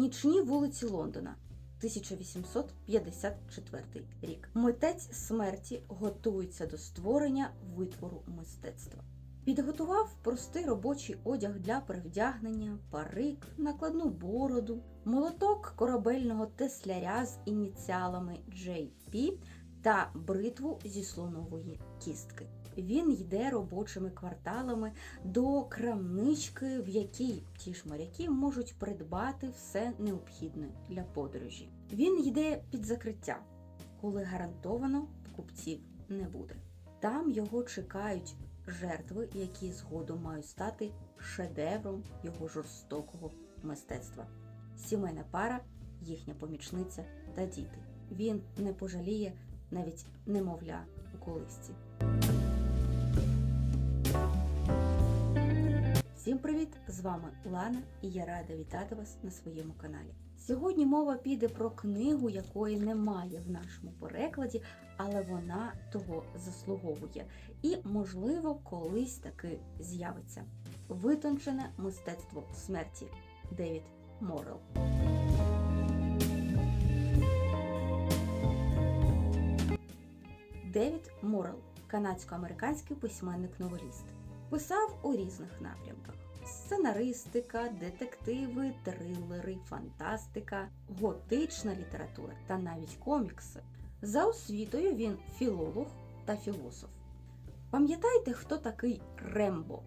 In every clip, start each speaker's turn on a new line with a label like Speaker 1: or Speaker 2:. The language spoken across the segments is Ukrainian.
Speaker 1: Нічні вулиці Лондона. 1854 рік. Митець смерті готується до створення витвору мистецтва. Підготував простий робочий одяг для перевдягнення, парик, накладну бороду, молоток корабельного тесляря з ініціалами JP та бритву зі слонової кістки. Він йде робочими кварталами до крамнички, в якій ті ж моряки можуть придбати все необхідне для подорожі. Він йде під закриття, коли гарантовано покупців не буде. Там його чекають жертви, які згодом мають стати шедевром його жорстокого мистецтва. Сімейна пара, їхня помічниця та діти. Він не пожаліє навіть немовля у колисці. Всім привіт! З вами Лана і я рада вітати вас на своєму каналі. Сьогодні мова піде про книгу, якої немає в нашому перекладі, але вона того заслуговує і, можливо, колись таки з'явиться. Витончене мистецтво смерті Девід Морел. Девід Морел, канадсько-американський письменник-новеліст. Писав у різних напрямках: сценаристика, детективи, трилери, фантастика, готична література та навіть комікси. За освітою він філолог та філософ. Пам'ятаєте, хто такий Рембо?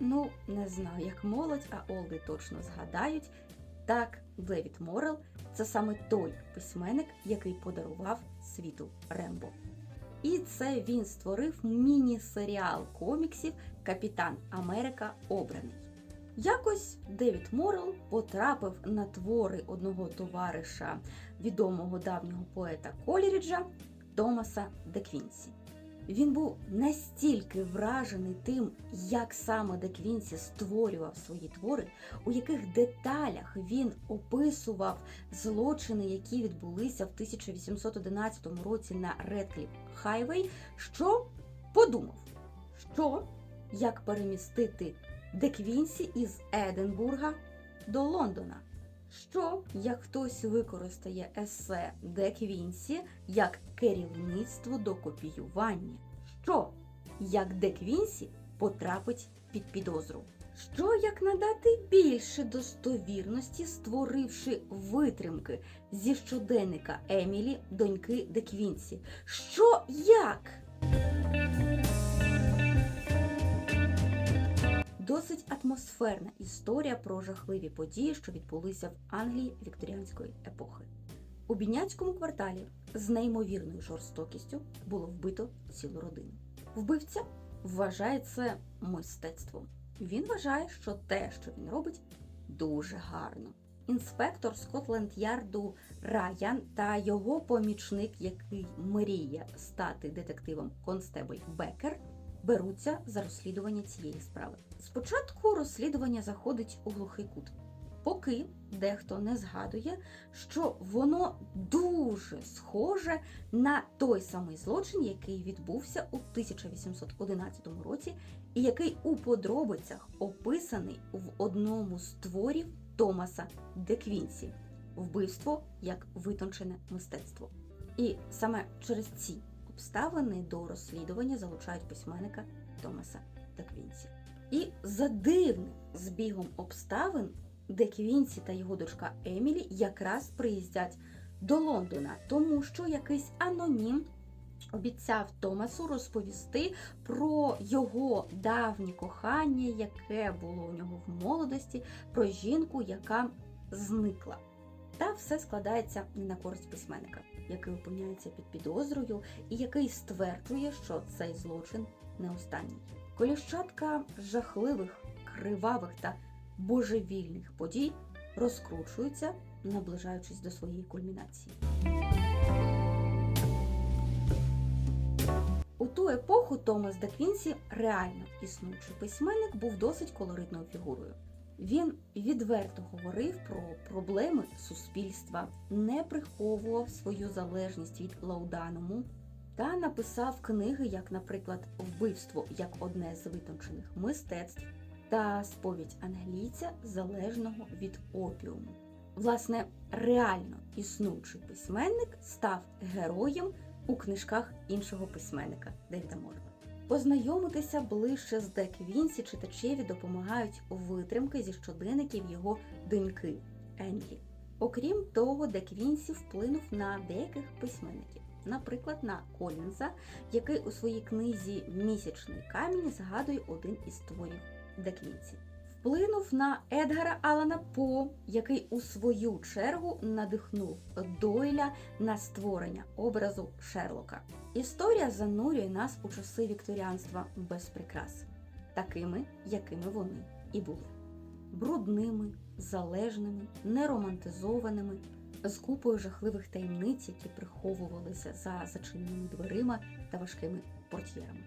Speaker 1: Ну, не знаю, як молодь, а Олди точно згадають. Так, Девід Морел це саме той письменник, який подарував світу Рембо. І це він створив міні-серіал коміксів Капітан Америка Обраний. Якось Девід Морел потрапив на твори одного товариша відомого давнього поета Коліріджа Томаса Деквінсі. Він був настільки вражений тим, як саме Деквінсі створював свої твори, у яких деталях він описував злочини, які відбулися в 1811 році на Редкліф Хайвей, що подумав, що як перемістити Деквінсі із Единбурга до Лондона. Що як хтось використає есе Де Квінсі як керівництво до копіювання? Що як Де Квінсі потрапить під підозру? Що як надати більше достовірності, створивши витримки зі щоденника Емілі, доньки Де Квінсі? Що як? Досить атмосферна історія про жахливі події, що відбулися в Англії вікторіанської епохи. У бідняцькому кварталі з неймовірною жорстокістю було вбито цілу родину. Вбивця вважає це мистецтвом. Він вважає, що те, що він робить, дуже гарно. Інспектор Скотленд-Ярду Раян та його помічник, який мріє стати детективом Констебль Бекер, беруться за розслідування цієї справи. Спочатку розслідування заходить у глухий кут, поки дехто не згадує, що воно дуже схоже на той самий злочин, який відбувся у 1811 році, і який у подробицях описаний в одному з творів Томаса Де Квінсі вбивство як витончене мистецтво. І саме через ці обставини до розслідування залучають письменника Томаса Де Квінсі. І за дивним збігом обставин Де Квінсі та його дочка Емілі якраз приїздять до Лондона, тому що якийсь анонім обіцяв Томасу розповісти про його давнє кохання, яке було у нього в молодості, про жінку, яка зникла. Та все складається не на користь письменника, який опиняється під підозрою і який стверджує, що цей злочин не останній. Коліщатка жахливих, кривавих та божевільних подій розкручується, наближаючись до своєї кульмінації. У ту епоху Томас Де Квінсі, реально існуючий письменник, був досить колоритною фігурою. Він відверто говорив про проблеми суспільства, не приховував свою залежність від лаудануму та написав книги, як, наприклад, Вбивство як одне з витончених мистецтв та сповідь англійця залежного від опіуму. Власне, реально існуючий письменник став героєм у книжках іншого письменника Девіда Морла. Познайомитися ближче з Де Квінсі читачеві допомагають витримки зі щоденників його доньки Енлі. Окрім того, Де Квінсі вплинув на деяких письменників, наприклад, на Колінза, який у своїй книзі Місячний камінь згадує один із творів Де Квінсі. Вплинув на Едгара Алана По, який у свою чергу надихнув Дойля на створення образу Шерлока. Історія занурює нас у часи вікторіанства без прикрас, такими, якими вони і були брудними, залежними, неромантизованими, з купою жахливих таємниць, які приховувалися за зачиненими дверима та важкими портьєрами.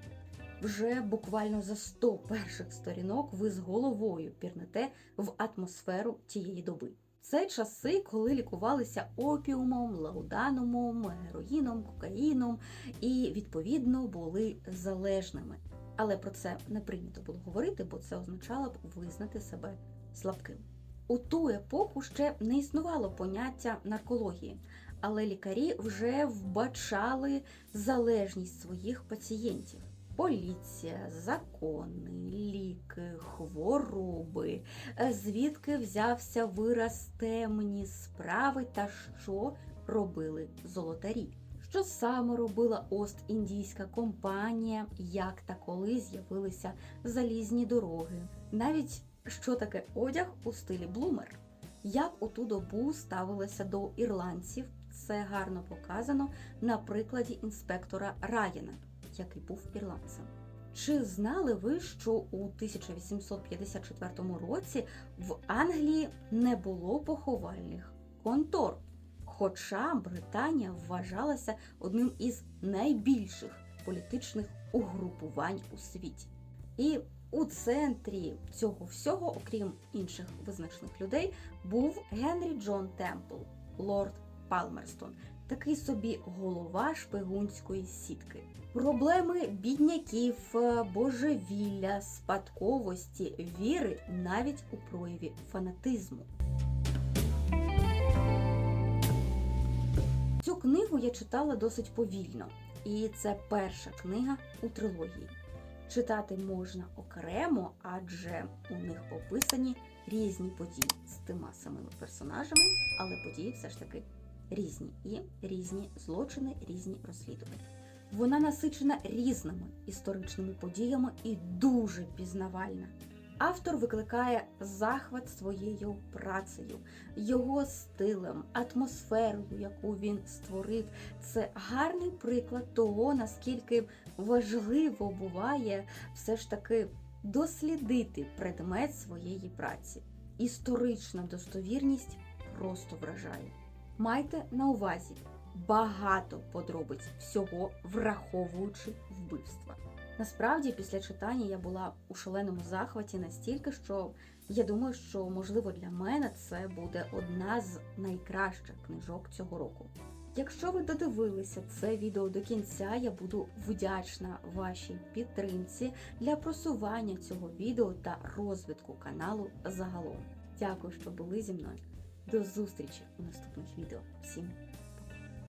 Speaker 1: Вже буквально за 100 перших сторінок ви з головою пірнете в атмосферу тієї доби. Це часи, коли лікувалися опіумом, лауданумом, героїном, кокаїном і, відповідно, були залежними. Але про це не прийнято було говорити, бо це означало б визнати себе слабким. У ту епоху ще не існувало поняття наркології, але лікарі вже вбачали залежність своїх пацієнтів. Поліція, закони, ліки, хвороби, звідки взявся вираз темні справи та що робили золотарі. Що саме робила Ост-Індійська компанія, як та коли з'явилися залізні дороги, навіть що таке одяг у стилі блумер. Як у ту добу ставилися до ірландців, це гарно показано на прикладі інспектора Райана, який був ірландцем. Чи знали ви, що у 1854 році в Англії не було поховальних контор? Хоча Британія вважалася одним із найбільших політичних угрупувань у світі. І у центрі цього всього, окрім інших визначених людей, був Генрі Джон Темпл, лорд Палмерстон, такий собі голова шпигунської сітки. Проблеми бідняків, божевілля, спадковості, віри навіть у прояві фанатизму. Цю книгу я читала досить повільно, і це перша книга у трилогії. Читати можна окремо, адже у них описані різні події з тима самими персонажами, але події все ж таки різні і різні злочини, різні розслідування. Вона насичена різними історичними подіями і дуже пізнавальна. Автор викликає захват своєю працею, його стилем, атмосферою, яку він створив. Це гарний приклад того, наскільки важливо буває все ж таки дослідити предмет своєї праці. Історична достовірність просто вражає. Майте на увазі багато подробиць всього, враховуючи вбивства. Насправді, після читання я була у шаленому захваті настільки, що я думаю, що можливо для мене це буде одна з найкращих книжок цього року. Якщо ви додивилися це відео до кінця, я буду вдячна вашій підтримці для просування цього відео та розвитку каналу загалом. Дякую, що були зі мною. До зустрічі у наступних відео. Всім!